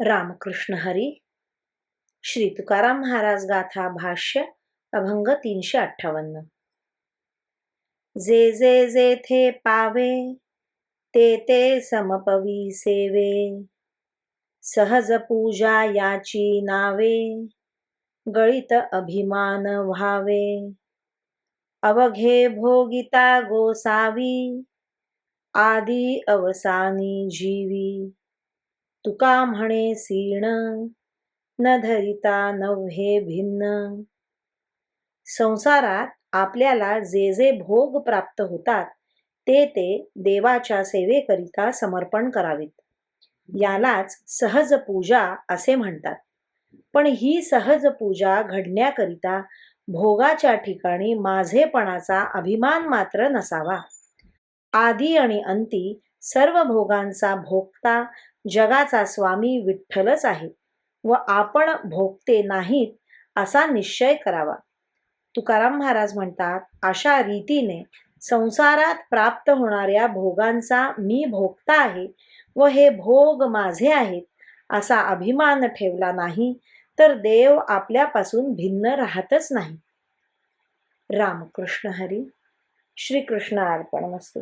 रामकृष्ण हरी श्री तुकाराम महाराज गाथा भाष्य अभंग तीनशे अठ्ठावन्न. जे जे जेथे पावे ते ते समपवी सेवे. सहज पूजा याची नावे गळित अभिमान व्हावे. अवघे भोगिता गोसावी आदी अवसानी जीवी. तुका म्हणे सीण न धरिता नव्हे भिन्न. संसारात आपल्याला जे जे भोग प्राप्त होतात ते ते देवाच्या सेवेकरिता समर्पण करावेत. यालाच सहज पूजा असे म्हणतात. पण ही सहज पूजा घडण्याकरिता भोगाच्या ठिकाणी माझेपणाचा अभिमान मात्र नसावा. आदी आणि अंती सर्व भोगांचा भोगता जगाचा स्वामी विठ्ठलच आहे व आपण भोगते नाहीत असा निश्चय करावा. तुकाराम महाराज म्हणतात अशा रीतीने संसारात प्राप्त होणाऱ्या भोगांचा मी भोगता आहे व हे भोग माझे आहेत असा अभिमान ठेवला नाही तर देव आपल्यापासून भिन्न राहतच नाही. रामकृष्ण हरी. श्रीकृष्ण अर्पण मस्तू